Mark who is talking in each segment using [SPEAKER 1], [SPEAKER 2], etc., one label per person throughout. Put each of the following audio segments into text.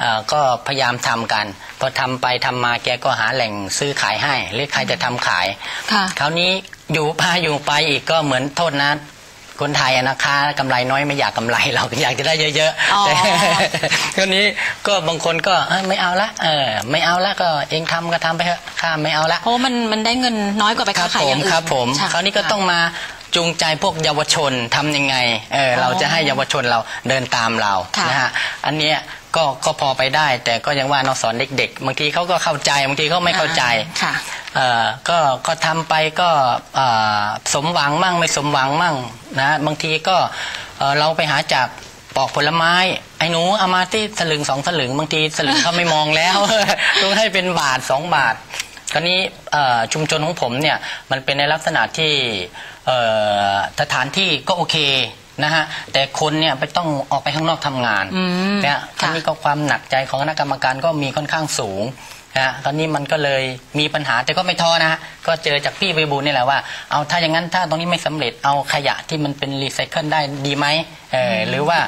[SPEAKER 1] เอ่อก็พยายามทำกัน พอทำไปทำมาแกก็หาแหล่งซื้อขายให้หรือใครจะทำขาย
[SPEAKER 2] ค่ะ
[SPEAKER 1] คราวนี้อยู่พาอยู่ไปอีกก็เหมือนโทษนะคนไทยอะนะคะกำไรน้อยไม่อยากกำไรเราอยากจะได้เยอะ
[SPEAKER 2] อ๋อ
[SPEAKER 1] ๆแต่คราวนี้ก็บางคนก็เอ้ยไม่เอาละเออไม่เอาละก็เองทำก็ทำไปเถอะข้าไม่เอาละ
[SPEAKER 2] เพราะว่ามันมันได้เงินน้อยกว่าไป
[SPEAKER 1] ครั
[SPEAKER 2] ค้า
[SPEAKER 1] บ
[SPEAKER 2] ขาย
[SPEAKER 1] ผ
[SPEAKER 2] อ
[SPEAKER 1] ม
[SPEAKER 2] ย่างอื่น
[SPEAKER 1] ครับผมะคราวนี้ก็ต้องมาจูงใจพวกเยาวชนทำยังไงเออเราจะให้เยาวชนเราเดินตามเรา
[SPEAKER 2] ค่ะ
[SPEAKER 1] นะฮะอันเนี้ย ก็ก็พอไปได้ แต่ก็ยังว่าเราสอนเด็ก ๆ บางทีเขาก็เข้าใจบางทีเขาไม่เข้าใจ
[SPEAKER 2] ค่ะ
[SPEAKER 1] เอ่อก็ก็ทำไปก็เอ่อสมหวังมั่งไม่สมหวังมั่งนะบางทีก็เอ่อเราไปหาจากปอกผลไม้ไอ้หนูเอามาที่สลึงสองสลึงบางทีสลึงเขาไม่มองแล้วต้องให้เป็นบาทสองบาทคราวนี้เอ่อชุมชนของผมเนี่ยมันเป็นในลักษณะที่เอ่อสถานที่ก็โอเค นะฮะแต่คนเนี่ยไปต้องออกไปข้างนอกทำงาน
[SPEAKER 2] อืม
[SPEAKER 1] เนี่ยคราวนี้ก็ความหนักใจของคณะกรรมการก็มีค่อนข้างสูงนะฮะตอนนี้มันก็เลยมีปัญหาแต่ก็ไม่ท้อนะฮะก็เจอจากพี่ไวบูลย์นี่แหละว่าเอาถ้าอย่างนั้นถ้าตรงนี้ไม่สำเร็จเอาขยะที่มันเป็นรีไซเคิลได้ดีไหมเออหรือว่า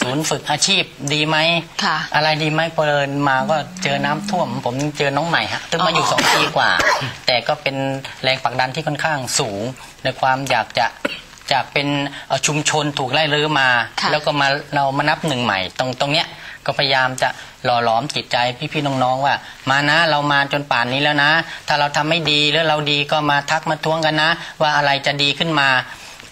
[SPEAKER 1] ศูนย์ฝึกอาชีพดีไหม
[SPEAKER 2] ค่ะ
[SPEAKER 1] อะไรดีไหมพอเดินมาก็เจอน้ำท่วม ผมเจอน้องใหม่ฮะตึงมาอยู่
[SPEAKER 2] อ๋อ
[SPEAKER 1] สองปีกว่า แต่ก็เป็นแรงผลักดันที่ค่อนข้างสูงในความอยากจะ จากเป็นเอ่อชุมชนถูกไล่รื้อมา
[SPEAKER 2] ค่ะ
[SPEAKER 1] แล้วก็มาเรามานับหนึ่งใหม่ตรงตรงเนี้ยก็พยายามจะหล่อหลอมจิตใจพี่ๆน้องๆว่า มานะเรามาจนป่านนี้แล้วนะ ถ้าเราทำไม่ดีแล้วเราดีก็มาทักมาทวงกันนะ ว่าอะไรจะดีขึ้นมา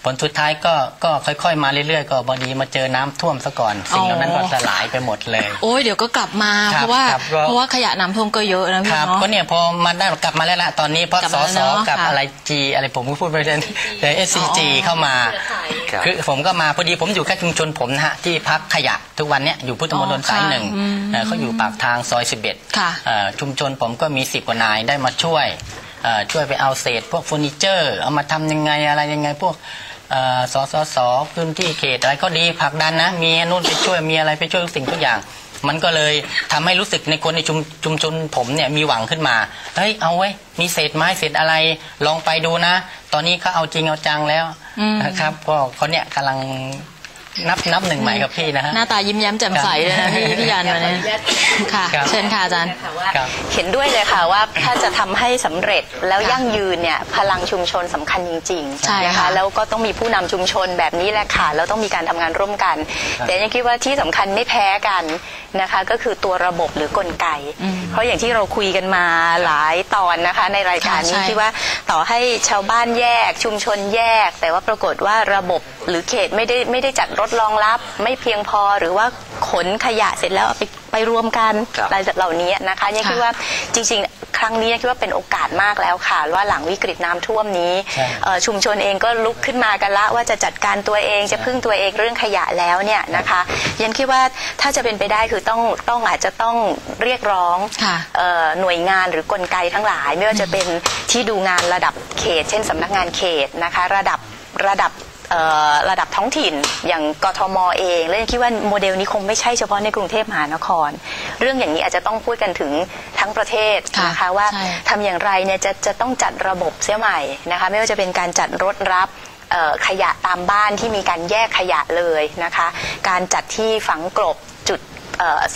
[SPEAKER 1] ผลสุดท้ายก็ก็ค่อยๆ มาเรื่อยๆ ก็บอดีมาเจอน้ำท่วมซะก่อน สิ่งเหล่านั้นก็สลายไปหมดเลย
[SPEAKER 2] โอ้ยเดี๋ยวก็กลับมา
[SPEAKER 1] ครับ
[SPEAKER 2] เพราะว่า
[SPEAKER 1] ครับก็
[SPEAKER 2] เพราะว่าขยะน้ำท่วมก็เยอะนะ
[SPEAKER 1] ค
[SPEAKER 2] พี่
[SPEAKER 1] รับ
[SPEAKER 2] เนาะ
[SPEAKER 1] ก็เนี่ยพอมาได้กลับมาแล้วละตอนนี้เพราะ
[SPEAKER 2] กลับ
[SPEAKER 1] ส
[SPEAKER 2] มา
[SPEAKER 1] อ
[SPEAKER 2] แล้ว
[SPEAKER 1] สอ
[SPEAKER 2] เนอะ
[SPEAKER 1] กับ
[SPEAKER 2] ค่ะ
[SPEAKER 1] อะไรจีอะไรผมก็พูดไปเลยแต่ SCG
[SPEAKER 2] อ๋อ
[SPEAKER 1] เข้ามา
[SPEAKER 3] ครับ
[SPEAKER 1] คือผมก็มาพอดีผมอยู่แค่ชุมชนผมนะฮะ ที่พักขยะทุกวันเนี้ยอยู่พุทธมณฑล
[SPEAKER 2] อ๋อ
[SPEAKER 1] สาย
[SPEAKER 2] ค่ะ
[SPEAKER 1] หนึ่ง
[SPEAKER 2] อืม
[SPEAKER 1] เอ่อเขาอยู่ปากทางซอย 11
[SPEAKER 2] ค่ะ
[SPEAKER 1] เอ่อชุมชนผมก็มีสิบกว่านายได้มาช่วยเอ่อช่วยไปเอาเศษ พวกเฟอร์นิเจอร์ เอามาทำยังไงอะไรยังไงพวกเอ่อ สสสพื้นที่เขตอะไรก็ดีผลักดันนะมีอันนู่นไปช่วยมีอะไรไปช่วยทุกสิ่งทุกอย่าง มันก็เลยทำให้รู้สึกในคนในชุมชุมชนผมเนี่ยมีหวังขึ้นมาเฮ้ยเอาไว้ยมีเศษไม้เศษอะไรลองไปดูนะ ตอนนี้เขาเอาจริงเอาจังแล้ว
[SPEAKER 2] อืม
[SPEAKER 1] นะครับก็เขาเนี่ยกำลัง นับนับหนึ่งใหม่กับพี่นะฮะ
[SPEAKER 2] หน้าตายิ้มแย้มแจ่มใสเลยนะพี่พี่ยันวันนี้ค่ะ
[SPEAKER 1] ครับ
[SPEAKER 2] เชิญค่ะอาจารย์
[SPEAKER 4] ค่ะว่า
[SPEAKER 1] ครับ
[SPEAKER 4] เห็นด้วยเลยค่ะว่าถ้าจะทำให้สำเร็จแล้ว
[SPEAKER 2] ค่ะ
[SPEAKER 4] ยั่งยืนเนี่ยพลังชุมชนสำคัญจริง
[SPEAKER 2] ใช่
[SPEAKER 4] ๆนะ
[SPEAKER 2] ค่ะ
[SPEAKER 4] คะแล้วก็ต้องมีผู้นำชุมชนแบบนี้แหละค่ะแล้วต้องมีการทำงานร่วมกัน แต่ยังคิดว่าที่สำคัญไม่แพ้กันนะคะ ก็คือตัวระบบหรือกลไก
[SPEAKER 2] อืม
[SPEAKER 4] เพราะอย่างที่เราคุยกันมาหลายตอนนะคะ ในรายการนี้
[SPEAKER 2] ค่ะใช่
[SPEAKER 4] ที่ว่าต่อให้ชาวบ้านแยกชุมชนแยก แต่ว่าปรากฏว่าระบบหรือเขตไม่ได้ไม่ได้จัดรถรองรับไม่เพียงพอหรือว่าขนขยะเสร็จแล้วเอาไปไปรวมกัน
[SPEAKER 3] ครับ
[SPEAKER 4] รายเหล่านี้นะคะยัง
[SPEAKER 2] ค่ะ
[SPEAKER 4] คิดว่าจริง ๆ ครั้งนี้คิดว่าเป็นโอกาสมากแล้วค่ะ ว่าหลังวิกฤตน้ำท่วมนี้
[SPEAKER 1] ใช่
[SPEAKER 4] เอ่อชุมชนเองก็ลุกขึ้นมากันละว่าจะจัดการตัวเองจะพึ่งตัวเองเรื่องขยะแล้วเนี่ยนะคะยันคิดว่าถ้าจะเป็นไปได้คือต้องต้องอาจจะต้องเรียกร้อง
[SPEAKER 2] ค่ะ
[SPEAKER 4] เอ่อหน่วยงานหรือกลไกทั้งหลาย ไม่ว่าจะเป็นที่ดูงานระดับเขต เช่นสำนักงานเขตนะคะ ระดับระดับเอ่อ ระดับท้องถิ่นอย่างกทมเองแล้วยังคิดว่าโมเดลนี้คงไม่ใช่เฉพาะในกรุงเทพมหานคร เรื่องอย่างนี้อาจจะต้องพูดกันถึงทั้งประเทศ
[SPEAKER 2] ค่ะ
[SPEAKER 4] นะคะว่า
[SPEAKER 2] ใช่
[SPEAKER 4] ทำอย่างไรเนี่ยจะจะต้องจัดระบบเสียใหม่นะคะไม่ว่าจะเป็นการจัดรถรับเอ่อขยะตามบ้านที่มีการแยกขยะเลยนะคะ การจัดที่ฝังกลบจุดเอ่อ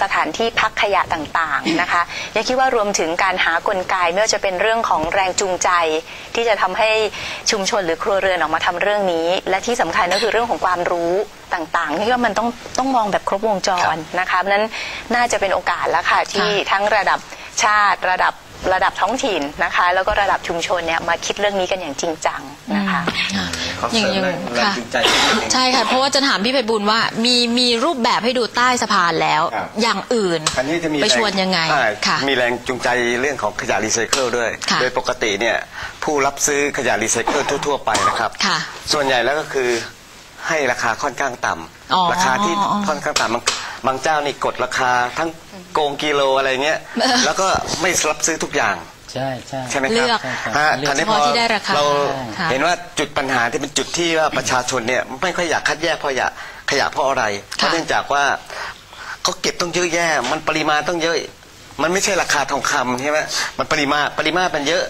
[SPEAKER 4] สถานที่พักขยะต่างๆนะคะยังคิดว่ารวมถึงการหากลไกไม่ว่าจะเป็นเรื่องของแรงจูงใจ ที่จะทำให้ชุมชนหรือครัวเรือนออกมาทำเรื่องนี้ และที่สำคัญก็คือเรื่องของความรู้ต่างๆที่ว่ามันต้องต้องมองแบบครบวงจรนะคะเพราะฉะนั้นน่าจะเป็นโอกาสแล้วค่ะที่ทั้งระดับชาติระดับระดับท้องถิ่นนะคะ แล้วก็ระดับชุมชนเนี่ยมาคิดเรื่องนี้กันอย่างจริงจังนะคะ
[SPEAKER 2] ค่ะ
[SPEAKER 3] ขอ
[SPEAKER 2] อย่าง
[SPEAKER 3] เสริม
[SPEAKER 2] อย่าง
[SPEAKER 3] แรงแรง
[SPEAKER 2] ค่ะ
[SPEAKER 3] จูงใจนิดนึง
[SPEAKER 2] ใช่ค่ะ เพราะว่าจะถามพี่ไพบุญว่ามีมีรูปแบบให้ดูใต้สะพานแล้ว
[SPEAKER 3] ครับ
[SPEAKER 2] อย่างอื่น
[SPEAKER 3] อันนี้จะมี
[SPEAKER 2] ไป
[SPEAKER 3] แรง
[SPEAKER 2] ชวนยังไง
[SPEAKER 3] อ่า
[SPEAKER 2] ค่ะ
[SPEAKER 3] มีแรงจูงใจเรื่องของขยะรีไซเคิลด้วย
[SPEAKER 2] ค่ะ
[SPEAKER 3] โดยปกติเนี่ยผู้รับซื้อขยะรีไซเคิลทั่ว ๆ ไปนะครับ
[SPEAKER 2] ค่ะ
[SPEAKER 3] ส่วนใหญ่แล้วก็คือให้ราคาค่อนข้างต่
[SPEAKER 2] อ๋อำ
[SPEAKER 3] ราคาที่ค่อนข้างต่ำบางบางเจ้านี่กดราคาทั้งโกงกิโลอะไรเงี้ย
[SPEAKER 2] เออ
[SPEAKER 3] แล้วก็ไม่รับซื้อทุกอย่าง
[SPEAKER 1] ใช่ใช่
[SPEAKER 3] ใช่ไหมค
[SPEAKER 2] เลื
[SPEAKER 3] รั
[SPEAKER 2] อก
[SPEAKER 3] ฮะ
[SPEAKER 1] เลือก
[SPEAKER 3] คราวนี้
[SPEAKER 2] เฉพาะที่ได้ราคา
[SPEAKER 3] เรา
[SPEAKER 2] ค่ะ
[SPEAKER 3] เห็นว่าจุดปัญหาที่เป็นจุดที่ว่าประชาชนเนี่ยไม่ค่อยอยากคัดแยกเพราะอยากขยะเพราะอะไรเพราะเนื่องจากว่าเขาเก็บต้องเยอะแยะมันปริมาณต้องเยอะ มันไม่ใช่ราคาทองคำใช่ไหมมันปริมาณปริมาณมันเยอะ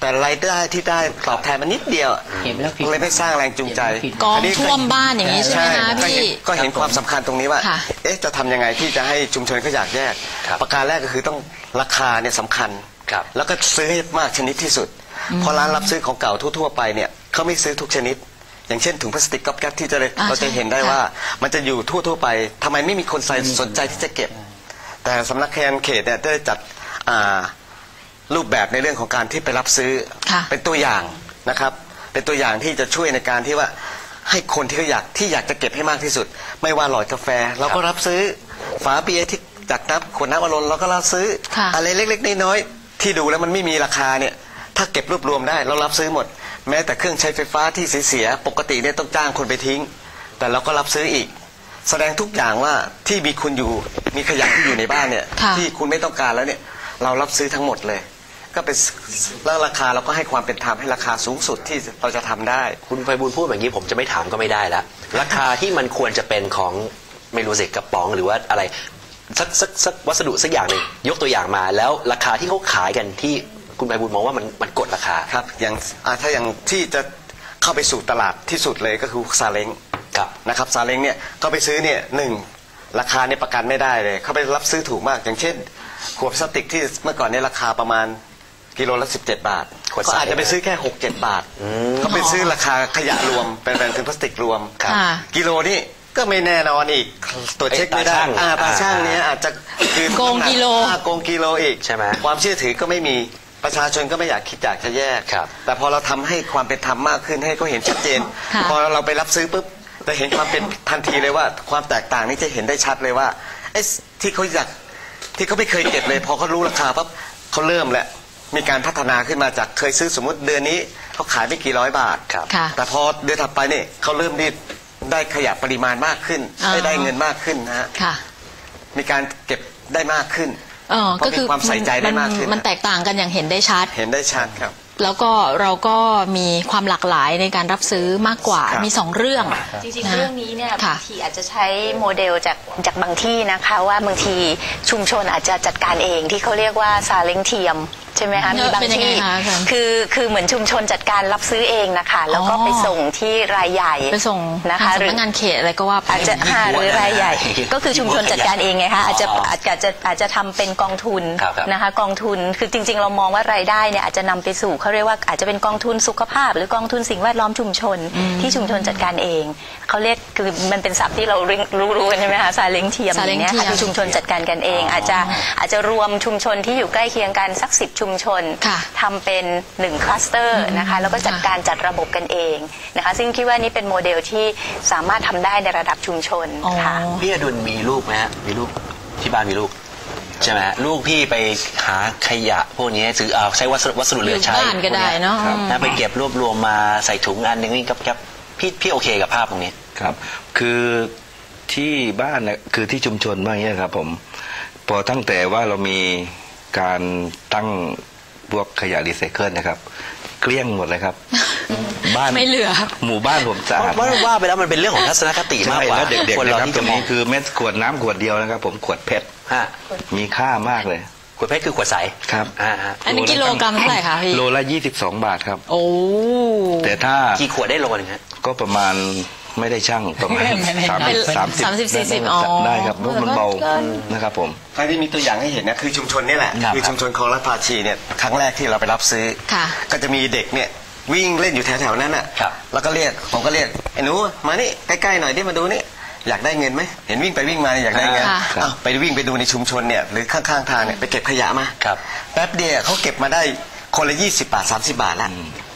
[SPEAKER 3] แต่รายได้ที่ได้ตอบแทนมันนิดเดียว
[SPEAKER 1] เก็บแล้วผิด
[SPEAKER 3] เลยไม่สร้างแรงจูงใจ
[SPEAKER 1] เก็บแล้วผิด
[SPEAKER 2] กอง
[SPEAKER 3] นนี้
[SPEAKER 2] ท่วมบ้านอย่างนี้ใช่ไหมคะ
[SPEAKER 3] ก็
[SPEAKER 2] พี่
[SPEAKER 3] เห็นก็เห็นความสำคัญตรงนี้ว่า
[SPEAKER 2] ค่ะ
[SPEAKER 3] เอ๊ะ จะทำยังไงที่จะให้ชุมชนเขาอยากแยก
[SPEAKER 5] ครับ
[SPEAKER 3] ประการแรกก็คือต้องราคาเนี่ยสำคัญ
[SPEAKER 5] ครับ
[SPEAKER 3] แล้วก็ซื้อให้มากชนิดที่สุด เพราะร้านรับซื้อของเก่าทั่วๆไปเนี่ยเขาไม่ซื้อทุกชนิด อย่างเช่นถุงพลาสติกก๊อบแก๊บที่จะเลย
[SPEAKER 2] อ่า
[SPEAKER 3] เราจะเห็นได้
[SPEAKER 2] ใช่ค่ะ
[SPEAKER 3] ว่า มันจะอยู่ทั่วๆไปทำไมไม่มีคนใส่สนใจที่จะเก็บ แต่สำนักงานเขตเนี่ยได้จัดอ่า รูปแบบในเรื่องของการที่ไปรับซื้อ
[SPEAKER 2] ค่ะ
[SPEAKER 3] เป็นตัวอย่างนะครับ เป็นตัวอย่างที่จะช่วยในการที่ว่าให้คนที่เขาอยากที่อยากจะเก็บให้มากที่สุด ไม่ว่าหลอดกาแฟ เราก็รับซื้อฝาเบียร์ที่จากน้ำขวดน้ำอารมณ์เราก็รับซื้อ
[SPEAKER 2] ค่ะ
[SPEAKER 3] อะไรเล็ก ๆ น้อยๆ ที่ดูแล้วมันไม่มีราคาเนี่ย ถ้าเก็บรวบรวมได้เรารับซื้อหมด แม้แต่เครื่องใช้ไฟฟ้าที่เสียๆปกติเนี่ยต้องจ้างคนไปทิ้ง แต่เราก็รับซื้ออีก แสดงทุกอย่างว่าที่มีคุณอยู่มีขยะที่อยู่ในบ้านเนี่ย
[SPEAKER 2] ค่ะ
[SPEAKER 3] ที่คุณไม่ต้องการแล้วเนี่ย เรารับซื้อทั้งหมดเลย ก็เป็นแล้วราคาเราก็ให้ความเป็นธรรมให้ราคาสูงสุดที่เราจะทำได้
[SPEAKER 5] คุณไพบูลย์พูดแบบนี้ผมจะไม่ถามก็ไม่ได้แล้วราคาที่มันควรจะเป็นของไม่รู้สิกระป๋องหรือว่าอะไร สักสักสักวัสดุสักอย่างหนึ่งยกตัวอย่างมาแล้วราคาที่เขาขายกันที่คุณไพบูลย์มองว่ามันมันกดราคา
[SPEAKER 3] ครับอย่างอ่าถ้าอย่างที่จะเข้าไปสู่ตลาดที่สุดเลยก็คือซาเล้ง
[SPEAKER 5] ครับ
[SPEAKER 3] นะครับซาเล้งเนี่ยก็ไปซื้อเนี่ยหนึ่งราคาเนี่ยประกันไม่ได้เลย เขาไปรับซื้อถูกมาก อย่างเช่น ขวดพลาสติกที่เมื่อก่อนเนี่ยราคาประมาณกิโลละ17 บาท
[SPEAKER 5] ขวดใส
[SPEAKER 3] ก็อาจจะไปซื้อแค่ 6 7 บาทเขาไปซื้อราคาขยะรวมเป็นเป็นถุงพลาสติกรวม
[SPEAKER 2] ค่ะ
[SPEAKER 3] กิโลนี่ ก็ไม่แน่นอนอีกตรวจเช็คไม่ได้
[SPEAKER 5] เอ้ยตาช่าง
[SPEAKER 3] อ่าตาช่าง
[SPEAKER 5] อ่า
[SPEAKER 3] เนี่ยอาจจะคือ
[SPEAKER 2] โกงกิโล
[SPEAKER 3] อ่าโกงกิโลอีก
[SPEAKER 5] ใช่ไหม
[SPEAKER 3] ความเชื่อถือก็ไม่มีประชาชนก็ไม่อยากคิดอยากจะแยก
[SPEAKER 5] ครับ
[SPEAKER 3] แต่พอเราทำให้ความเป็นธรรมมากขึ้นให้เขาเห็นชัดเจน
[SPEAKER 2] ค่ะ
[SPEAKER 3] พอเราไปรับซื้อปุ๊บจะเห็นความเป็นทันทีเลยว่า ความแตกต่างนี้จะเห็นได้ชัดเลยว่าไอ้ที่เขาอยากที่เขาไม่เคยเก็บเลย พอเขารู้ราคาปั๊บเขาเริ่มแหละมีการพัฒนาขึ้นมาจากเคยซื้อสมมติเดือนนี้เขาขายไม่กี่ร้อยบาท
[SPEAKER 5] ครับ
[SPEAKER 2] ค่ะ
[SPEAKER 3] แต่พอเดือนถัดไปเนี่ยเขาเริ่มได้ ได้ขยะปริมาณมากขึ้น
[SPEAKER 2] อ่า
[SPEAKER 3] ได้ได้เงินมากขึ้นนะฮะ
[SPEAKER 2] ค่ะ
[SPEAKER 3] มีการเก็บได้มากขึ้น
[SPEAKER 2] เออ
[SPEAKER 3] เพราะ
[SPEAKER 2] ก็คือ
[SPEAKER 3] มีความใส่ใจได้มากขึ้น
[SPEAKER 2] มันแตกต่างกันอย่างเห็นได้ชัด
[SPEAKER 3] เห็นได้ชัดครับ
[SPEAKER 2] แล้วก็เราก็มีความหลากหลายในการรับซื้อมากกว่า
[SPEAKER 3] ครับ
[SPEAKER 2] มีสองเรื่อง
[SPEAKER 4] จริง
[SPEAKER 2] นะ
[SPEAKER 4] ๆเรื่องนี้เนี่ย
[SPEAKER 2] ค่ะ
[SPEAKER 4] บางทีอาจจะใช้โมเดลจากจากบางที่นะคะ ว่าบางทีชุมชนอาจจะจัดการเองที่เขาเรียกว่าซาเล้งเทียมใช่ไหมคะ
[SPEAKER 2] เออ
[SPEAKER 4] มีบาง
[SPEAKER 2] เป็นยังไง
[SPEAKER 4] ที่
[SPEAKER 2] คะอาจารย์
[SPEAKER 4] คือคือเหมือนชุมชนจัดการรับซื้อเองนะคะ แล้วก็
[SPEAKER 2] อ๋อ
[SPEAKER 4] ไปส่งที่รายใหญ่
[SPEAKER 2] ไปส่ง
[SPEAKER 4] นะคะ
[SPEAKER 2] ทาง
[SPEAKER 4] หรื
[SPEAKER 2] สำนักงานเขตอะไรก็ว่าไป
[SPEAKER 4] อาจจะหาหรือรายใหญ่ ก็คือชุมชนจัดการเองไงคะอาจจะ
[SPEAKER 5] อ๋อ
[SPEAKER 4] อาจจะอาจจะอาจจะทำเป็นกองทุน
[SPEAKER 5] ครับครับ
[SPEAKER 4] นะคะกองทุนคือจริง ๆ เรามองว่ารายได้เนี่ยอาจจะนำไปสู่เขาเรียกว่าอาจจะเป็นกองทุนสุขภาพ หรือกองทุนสิ่งแวดล้อมชุมชนที่ชุมชนจัดการเองเขาเรียกคือมันเป็นศัพท์ที่เรารู้รู้กันใช่ไหมคะซาเล้งเทียม
[SPEAKER 2] ซา
[SPEAKER 4] อ
[SPEAKER 2] เล้ง
[SPEAKER 4] ย่างเงี้ย
[SPEAKER 2] เทียม
[SPEAKER 4] ค่ะคือชุมชนจัดการกันเอง อาจจะอาจจะรวมชุมชนที่อยู่ใกล้เคียงกันสักสิบชุมชน
[SPEAKER 2] ค่ะ
[SPEAKER 4] ทำเป็นหนึ่งคลัสเตอร์นะคะแล้วก็จัด
[SPEAKER 2] ค่ะ
[SPEAKER 4] การจัดระบบกันเองนะคะซึ่งคิดว่านี่เป็นโมเดลที่สามารถทำได้ในระดับชุมชน
[SPEAKER 2] อ๋อ
[SPEAKER 4] ค่ะ
[SPEAKER 5] พี่อดุลมีลูกไหมฮะมีลูกที่บ้านมีลูกใช่ไหมฮะลูกพี่ไปหาขยะพวกนี้ซื้อเอาใช้วัสดุวัสดุเหลือใช้
[SPEAKER 2] อยู่บ้านก็ได้เนอะ
[SPEAKER 5] ครับ
[SPEAKER 2] อืม
[SPEAKER 5] นะไปเก็บรวบรวมมาใส่ถุงอันหนึ่งนี่กับกับพี่พี่โอเคกับภาพตรงนี้
[SPEAKER 6] ครับ คือที่บ้านนะคือที่ชุมชนบ้างเนี้ยครับผมพอตั้งแต่ว่าเรามี การตั้งพวกขยะรีไซเคิลนะครับ เกลี้ยงหมดเลยครับ บ้าน
[SPEAKER 2] ไม่เหลือ
[SPEAKER 6] หมู่บ้านผมสะอาด
[SPEAKER 5] ว่าว่าไปแล้วมันเป็นเรื่องของทัศนคติมาก
[SPEAKER 6] ใช่
[SPEAKER 5] กว่า
[SPEAKER 6] แล้วเด็ก
[SPEAKER 5] คน
[SPEAKER 6] ๆนะ
[SPEAKER 5] เรา
[SPEAKER 6] ครับ
[SPEAKER 5] ที่
[SPEAKER 6] ตร
[SPEAKER 5] จะ
[SPEAKER 6] ง
[SPEAKER 5] มอง
[SPEAKER 6] นี้คือเม็ดขวดน้ำขวดเดียวนะครับ ผมขวดเพชร
[SPEAKER 5] ฮะ
[SPEAKER 6] มีค่ามากเลย
[SPEAKER 5] ขวดเพชรคือขวดใส
[SPEAKER 6] ครับ
[SPEAKER 5] อ่าฮะ
[SPEAKER 2] อันนี้กิโลกรัมเท่าไหร่คะพี่
[SPEAKER 6] โลละยี่สิบสองบาทครับ
[SPEAKER 2] โอ้
[SPEAKER 6] แต่ถ้า
[SPEAKER 5] กี่ขวดได้โลนึงฮะ
[SPEAKER 6] ก็ประมาณ ไม่ได้ช่างประมาณ
[SPEAKER 1] ไม่ได้
[SPEAKER 6] สาม
[SPEAKER 2] ไม่
[SPEAKER 6] สิบสามสิบ
[SPEAKER 2] สามสิบสี่สิบ
[SPEAKER 6] ได้
[SPEAKER 2] อ๋อ
[SPEAKER 6] ได้ครับเพราะมันเบา
[SPEAKER 2] ก็
[SPEAKER 6] นะครับผม
[SPEAKER 3] ครั้งที่มีตัวอย่างให้เห็นนะคือชุมชนนี่แหละ
[SPEAKER 5] ครับ
[SPEAKER 3] คือชุมชนคลองรัฐภาชีเนี่ยครั้งแรกที่เราไปรับซื้อ
[SPEAKER 2] ค่ะ
[SPEAKER 3] ก็จะมีเด็กเนี่ยวิ่งเล่นอยู่แถวๆนั้นน่ะ
[SPEAKER 5] ครับ
[SPEAKER 3] แล้วก็เรียกผมก็เรียกไอ้หนูมานี่ใกล้ๆหน่อยดิมาดูนี่อยากได้เงินไหมเห็นวิ่งไปวิ่งมาเนี่ยอยากได้เงิน
[SPEAKER 2] ค่ะ
[SPEAKER 3] อ้าวไปวิ่งไปดูในชุมชนเนี่ยหรือข้างๆทางเนี่ยไปเก็บขยะมา
[SPEAKER 5] ครับ
[SPEAKER 3] แป๊บเดียวเขาเก็บมาได้คนละ 20 บาท 30 บาทละ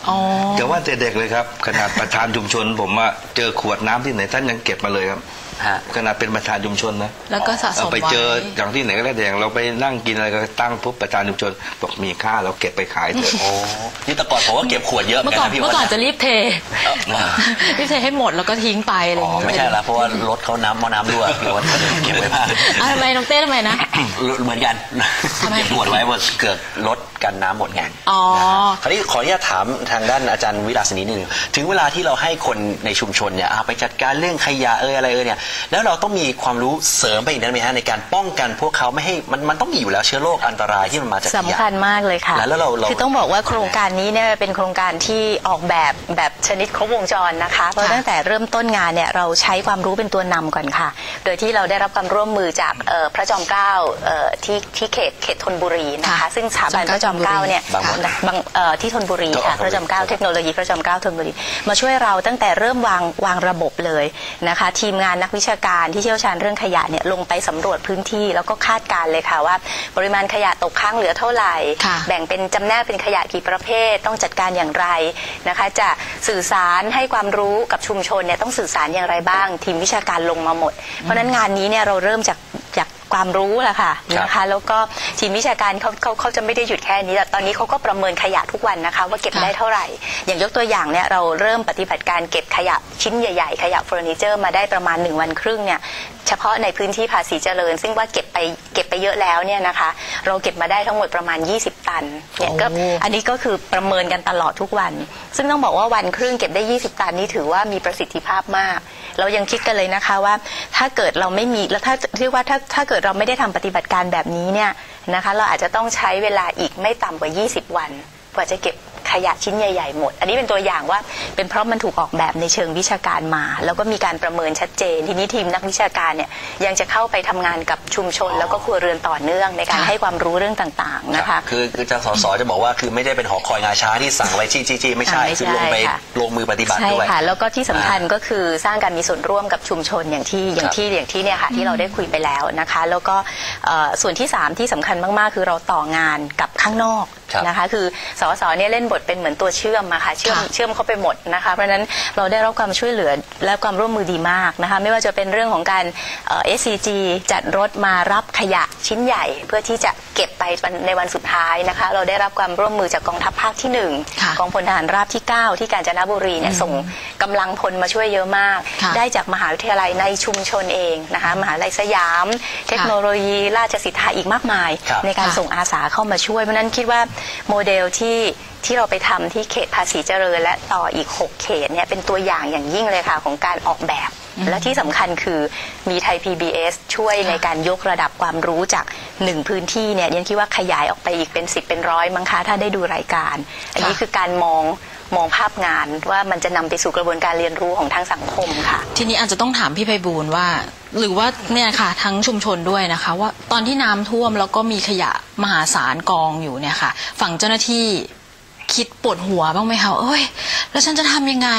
[SPEAKER 2] อ๋อ
[SPEAKER 6] แต่ว่าแต่เด็กเลยครับ ขนาดประธานชุมชน ผมอะเจอขวดน้ำที่ไหนท่านยังเก็บมาเลยครับ
[SPEAKER 5] ฮะ
[SPEAKER 6] ขนาดเป็นประธานชุมชนนะ
[SPEAKER 2] แล้วก็สะส
[SPEAKER 6] เอา
[SPEAKER 2] ม
[SPEAKER 6] ไปเจอ
[SPEAKER 2] ว้
[SPEAKER 6] อย่างที่ไหนก็แล้วแต่อย่างเราไปนั่งกินอะไรก็ตั้งปุ๊บประธานชุมชนบอกมีค่าเราเก็บไปขายเถอะ
[SPEAKER 5] โอ้นี่แต่ก่อนผมก็เก็บขวดเยอะเหมื
[SPEAKER 2] เมื่
[SPEAKER 5] อ
[SPEAKER 2] อน
[SPEAKER 5] กัน
[SPEAKER 2] ก่อน
[SPEAKER 5] นะพี่
[SPEAKER 2] เมื่อก่อน
[SPEAKER 5] ว่า
[SPEAKER 2] จะรีบเท
[SPEAKER 5] อ่า
[SPEAKER 2] รีบเทให้หมดแล้วก็ทิ้งไปอะไรอ
[SPEAKER 5] อ๋อย่าง
[SPEAKER 2] เงี้ย
[SPEAKER 5] ไม่ใช่ละเพราะว่ารถเขาน้ำมอน้ำรั่วพี่ว่าเก็บไว้บ้าง
[SPEAKER 2] อะทำไมน้องเต้ทำไมนะ
[SPEAKER 5] เหมือนกัน
[SPEAKER 2] ทำไม
[SPEAKER 5] เก็บขวดไว้ว่าเกิดรถกันน้ำหมดไง
[SPEAKER 2] อ๋อ
[SPEAKER 5] คราวนี้ขออนุญาตถามทางด้านอาจารย์วิลาสนิดนึงถึงเวลาที่เราให้คนในชุมชนเนี่ยอ่าไปจัดการเรื่องขยะเอยอะไรเอยเนี่ยแล้วเราต้องมีความรู้เสริมไปอีกนั้นไหมฮะในการป้องกันพวกเขาไม่ให้มันมันต้องมีอยู่แล้วเชื้อโรคอันตรายที่มันมาจากข
[SPEAKER 4] สำ
[SPEAKER 5] ยะ
[SPEAKER 4] คัญมากเลยค่ะ
[SPEAKER 5] แล้วเราเรา
[SPEAKER 4] คือต้องบอกว่าโครงการนี้เนี่ยเป็นโครงการที่ออกแบบแบบชนิดครบวงจรนะคะเพราะตั้งแต่เริ่มต้นงานเนี่ยเราใช้ความรู้เป็นตัวนำก่อนค่ะ โดยที่เราได้รับความร่วมมือจากเอ่อพระจอมเกล้าเอ่อที่ที่เขตเขตธนบุรีนะคะ
[SPEAKER 2] ค่ะ
[SPEAKER 4] ซึ่งสถาบันพระจอมเกล้าเนี่ย
[SPEAKER 5] บางมด
[SPEAKER 4] บางเอ่อที่ธนบุรี
[SPEAKER 5] ก็
[SPEAKER 4] ค่ะ
[SPEAKER 5] อ๋อ
[SPEAKER 4] พระจอมเกล้าเทคโนโลยีพระจอมเกล้าธนบุรีมาช่วยเราตั้งแต่เริ่มวางวางระบบเลยนะคะ ทีมงานนักวิชาการที่เชี่ยวชาญเรื่องขยะเนี่ยลงไปสำรวจพื้นที่ แล้วก็คาดการณ์เลยค่ะว่า ปริมาณขยะตกค้างเหลือเท่าไหร่
[SPEAKER 2] ค่ะ
[SPEAKER 4] แบ่งเป็นจำแนกเป็นขยะกี่ประเภท ต้องจัดการอย่างไรนะคะ จะสื่อสารให้ความรู้กับชุมชนเนี่ยต้องสื่อสารอย่างไรบ้าง ทีมวิชาการลงมาหมด เพราะฉะนั้นงานนี้เนี่ยเราเริ่มจากจาก ความรู้แหละค่ะนะคะ แล้วก็ทีมวิชาการเขาเขาเขาจะไม่ได้หยุดแค่นี้แต่ตอนนี้เขาก็ประเมินขยะทุกวันนะคะ ว่าเก็บ
[SPEAKER 2] ค่ะ
[SPEAKER 4] ได้เท่าไหร่ อย่างยกตัวอย่างเนี่ยเราเริ่มปฏิบัติการเก็บขยะชิ้นใหญ่ ๆ ขยะเฟอร์นิเจอร์มาได้ประมาณ 1 วันครึ่งเนี่ยเฉพาะในพื้นที่ภาษีเจริญ ซึ่งว่าเก็บไปเก็บไปเยอะแล้วเนี่ยนะคะ เราเก็บมาได้ทั้งหมดประมาณ 20 ตันเนี่ยก็
[SPEAKER 2] โอ้
[SPEAKER 4] อันนี้ก็คือประเมินกันตลอดทุกวัน ซึ่งต้องบอกว่าวันครึ่งเก็บได้ 20 ตันนี่ถือว่ามีประสิทธิภาพมาก เรายังคิดกันเลยนะคะว่าถ้าเกิดเราไม่มีแล้วถ้าเรียกว่าถ้าถ้าเกิดเราไม่ได้ทำปฏิบัติการแบบนี้เนี่ยนะคะเราอาจจะต้องใช้เวลาอีกไม่ต่ำกว่า 20 วัน กว่าจะเก็บ ขยะชิ้นใหญ่ๆหมด อันนี้เป็นตัวอย่างว่าเป็นเพราะมันถูกออกแบบในเชิงวิชาการมา แล้วก็มีการประเมินชัดเจน ทีนี้ทีมนักวิชาการเนี่ยยังจะเข้าไปทำงานกับชุมชน แล้วก็ครัวเรือนต่อเนื่องในการ
[SPEAKER 2] ค่ะ
[SPEAKER 4] ให้ความรู้เรื่องต่างๆนะคะ
[SPEAKER 5] คือคือจะสสจะบอกว่าคือไม่ได้เป็นหอคอยงาช้างที่สั่งไว้จี้จี้จี้ไม่ใช่
[SPEAKER 4] อ่าไม่ใช่
[SPEAKER 5] คือลงไป
[SPEAKER 4] ค่ะ
[SPEAKER 5] ลงมือปฏิบัติ
[SPEAKER 4] ใช่
[SPEAKER 5] ด้วย
[SPEAKER 4] ค่ะแล้วก็ที่สำคัญ
[SPEAKER 5] อ่า
[SPEAKER 4] ก็คือสร้างการมีส่วนร่วมกับชุมชนอย่างที่อย่างที่อย่างที่เนี่ยค่ะที่เราได้คุยไปแล้วนะคะ แล้วก็เอ่อส่วนที่ 3 ที่สำคัญมากๆ คือเราต่องานกับข้างนอก
[SPEAKER 5] ครับ
[SPEAKER 4] นะคะ คือสสเนี่ยเล่นบทเป็นเหมือนตัวเชื่อมอะค่ะเชื่อม
[SPEAKER 2] ค่ะ
[SPEAKER 4] เชื่อมเข้าไปหมดนะคะ เพราะฉะนั้นเราได้รับความช่วยเหลือและความร่วมมือดีมากนะคะ ไม่ว่าจะเป็นเรื่องของการเอ่อ SCG จัดรถมารับขยะชิ้นใหญ่ เพื่อที่จะเก็บไปในวันสุดท้ายนะคะ เราได้รับความร่วมมือจากกองทัพภาคที่หนึ่ง
[SPEAKER 2] ค่ะ
[SPEAKER 4] กองพลทหารราบที่ 9 ที่กาญจนบุรีเนี่ยส่งกำลังพลมาช่วยเยอะมาก
[SPEAKER 2] ค่ะ
[SPEAKER 4] ได้จากมหาวิทยาลัยในชุมชนเองนะคะ มหาลัยสยาม เทคโนโลยี ราชสิทธาอีกมากมาย
[SPEAKER 5] ครับ
[SPEAKER 4] ในการ
[SPEAKER 2] ค่ะ
[SPEAKER 4] ส่งอาสาเข้ามาช่วยเพราะฉะนั้นคิดว่าโมเดลที่ที่เราไปทำที่เขตภาษีเจริญ และต่ออีก 6 เขตเนี่ยเป็นตัวอย่างอย่างยิ่งเลยค่ะของการออกแบบ และที่สำคัญคือมีไทย PBS ช่วยในการยกระดับความรู้จากหนึ่งพื้นที่เนี่ยยันคิดว่าขยายออกไปอีกเป็น 10 เป็นร้อยมั้งคะถ้าได้ดูรายการ อันนี้
[SPEAKER 2] ค่ะ
[SPEAKER 4] คือการมอง มองภาพงานว่ามันจะนำไปสู่กระบวนการเรียนรู้ของทางสังคมค่ะ
[SPEAKER 2] ทีนี้อาจจะต้องถามพี่ไพบูลย์ว่า หรือว่าเนี่ยค่ะทั้งชุมชนด้วยนะคะ ว่าตอนที่น้ำท่วมแล้วก็มีขยะมหาศาลกองอยู่เนี่ยค่ะ ฝั่งเจ้าหน้าที่คิดปวดหัวบ้างไหมคะเอ้ย แล้วฉันจะทำยังไง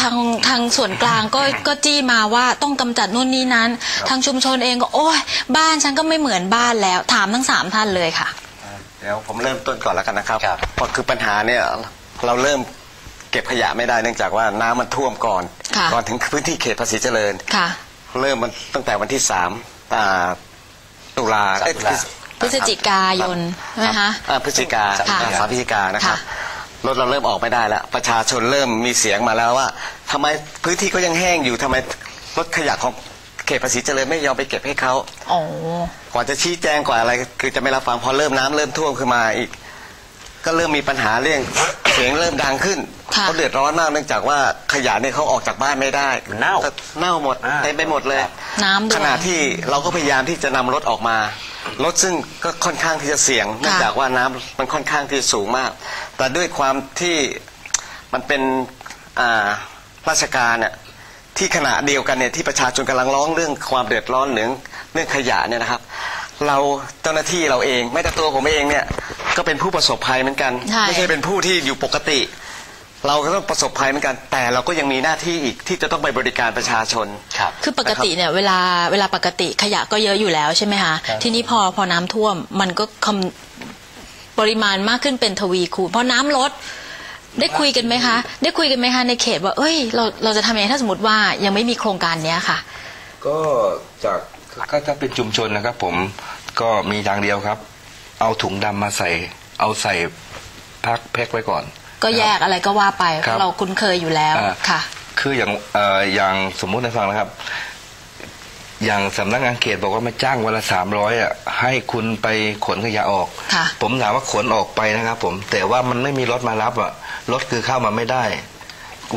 [SPEAKER 2] ทางทางส่วนกลางก็ก็จี้มาว่าต้องกำจัดนู่นนี่นั้น ทางชุมชนเองก็โอ้ยบ้านฉันก็ไม่เหมือนบ้านแล้ว ถามทั้งสามท่านเลยค่ะ
[SPEAKER 3] เดี๋ยวผมเริ่มต้นก่อนแล้วกันนะครับ
[SPEAKER 5] ครับ
[SPEAKER 3] เพราะคือปัญหาเนี่ย เราเริ่มเก็บขยะไม่ได้เนื่องจากว่าน้ำมันท่วมก่อน
[SPEAKER 2] ค่ะ
[SPEAKER 3] ก่อนถึงพื้นที่เขตภาษีเจริญ
[SPEAKER 2] ค่ะ
[SPEAKER 3] เริ่มมันตั้งแต่วันที่สามอ่าตุลา
[SPEAKER 5] สาม
[SPEAKER 3] เอ้ย
[SPEAKER 5] ตุลา
[SPEAKER 2] พฤศจิกายนใช่ไหมคะ
[SPEAKER 3] อ่าพฤศจิกา
[SPEAKER 2] ค่ะ
[SPEAKER 3] อ่าสามพฤศจิกานะครับ
[SPEAKER 2] ค่ะ
[SPEAKER 3] รถเราเริ่มออกไม่ได้แล้ว ประชาชนเริ่มมีเสียงมาแล้วว่าทำไมพื้นที่ก็ยังแห้งอยู่ทำไมรถขยะของเขตภาษีเจริญไม่ยอมไปเก็บให้เขา
[SPEAKER 2] โอ้
[SPEAKER 3] กว่าจะชี้แจงกว่าอะไร คือจะไม่รับฟังพอเริ่มน้ำเริ่มท่วมขึ้นมาอีก ก็เริ่มมีปัญหาเรื่อง เสียงเริ่มดังขึ้น
[SPEAKER 2] ค่ะ
[SPEAKER 3] เขาเดือดร้อนมากเนื่องจากว่าขยะเนี่ยเขาออกจากบ้านไม่ได้
[SPEAKER 5] มันเน่า
[SPEAKER 3] เน่าหมด
[SPEAKER 5] อ่า
[SPEAKER 3] เต็มไปหมดเลย
[SPEAKER 5] ครับ
[SPEAKER 2] น้ำด้วย
[SPEAKER 3] ขณะที่เราก็พยายามที่จะนำรถออกมา รถซึ่งก็ค่อนข้างที่จะเสี่ยงเนื่องจากว่าน้ำมันค่อนข้างที่จะสูงมาก แต่ด้วยความที่มันเป็นอ่าราชการเนี่ยที่ขณะเดียวกันเนี่ยที่ประชาชนกำลังร้องเรื่องความเดือดร้อนเรื่องเรื่องขยะเนี่ยนะครับ เราเจ้าหน้าที่เราเองแม้แต่ตัวผมเองเนี่ยก็เป็นผู้ประสบภัยเหมือนกัน
[SPEAKER 2] ใช่
[SPEAKER 3] ไม่ใช่เป็นผู้ที่อยู่ปกติ เราก็ต้องประสบภัยเหมือนกัน แต่เราก็ยังมีหน้าที่อีกที่จะต้องไปบริการประชาชน
[SPEAKER 5] ครับ
[SPEAKER 2] คือปกติเนี่ยเวลาเวลาปกติขยะก็เยอะอยู่แล้วใช่ไหมคะ
[SPEAKER 5] ครับ
[SPEAKER 2] ทีนี้พอพอน้ำท่วมมันก็คำปริมาณมากขึ้นเป็นทวีคูณเพราะน้ำลดได้คุยกันไหมคะ ได้คุยกันไหมคะในเขตว่าเอ้ยเราเราจะทำยังไงถ้าสมมติว่ายังไม่มีโครงการเนี้ยค่ะ
[SPEAKER 6] ก็จาก ก็ถ้าเป็นชุมชนนะครับ ผมก็มีทางเดียวครับ เอาถุงดำมาใส่ เอาใส่พักแพ็คไว้ก่อน
[SPEAKER 2] ก็แยกอะไรก็ว่าไป
[SPEAKER 6] ครับ
[SPEAKER 2] เราคุ้นเคยอยู่แล้ว
[SPEAKER 6] อ่า
[SPEAKER 2] ค่ะ
[SPEAKER 6] คืออย่างเอ่ออย่างสมมุติให้ฟังนะครับ อย่างสำนักงานเขตบอกว่ามาจ้างวันละสามร้อยอะให้คุณไปขนขยะออก
[SPEAKER 2] ค่ะ
[SPEAKER 6] ผมถามว่าขนออกไปนะครับ ผมแต่ว่ามันไม่มีรถมารับอะรถคือเข้ามาไม่ได้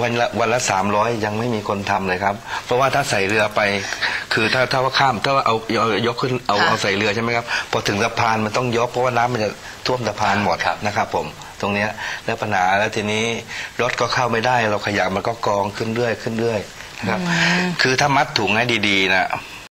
[SPEAKER 6] วันละวันละสามร้อยยังไม่มีคนทำเลยครับ เพราะว่าถ้าใส่เรือไป คือถ้าถ้าว่าข้ามถ้าว่าเอาเอายกขึ้นเอา
[SPEAKER 2] ค่ะ
[SPEAKER 6] เอาใส่เรือใช่ไหมครับพอถึงสะพานมันต้องยกเพราะว่าน้ำมันจะท่วมสะพานหมด
[SPEAKER 5] ครับ
[SPEAKER 6] นะครับ ผมตรงเนี้ยแล้วปัญหาแล้วทีนี้รถก็เข้าไม่ได้ เราขยะมันก็กองขึ้นเรื่อยขึ้นเรื่อยนะครับ คือถ้ามัดถุงให้ดีๆนะ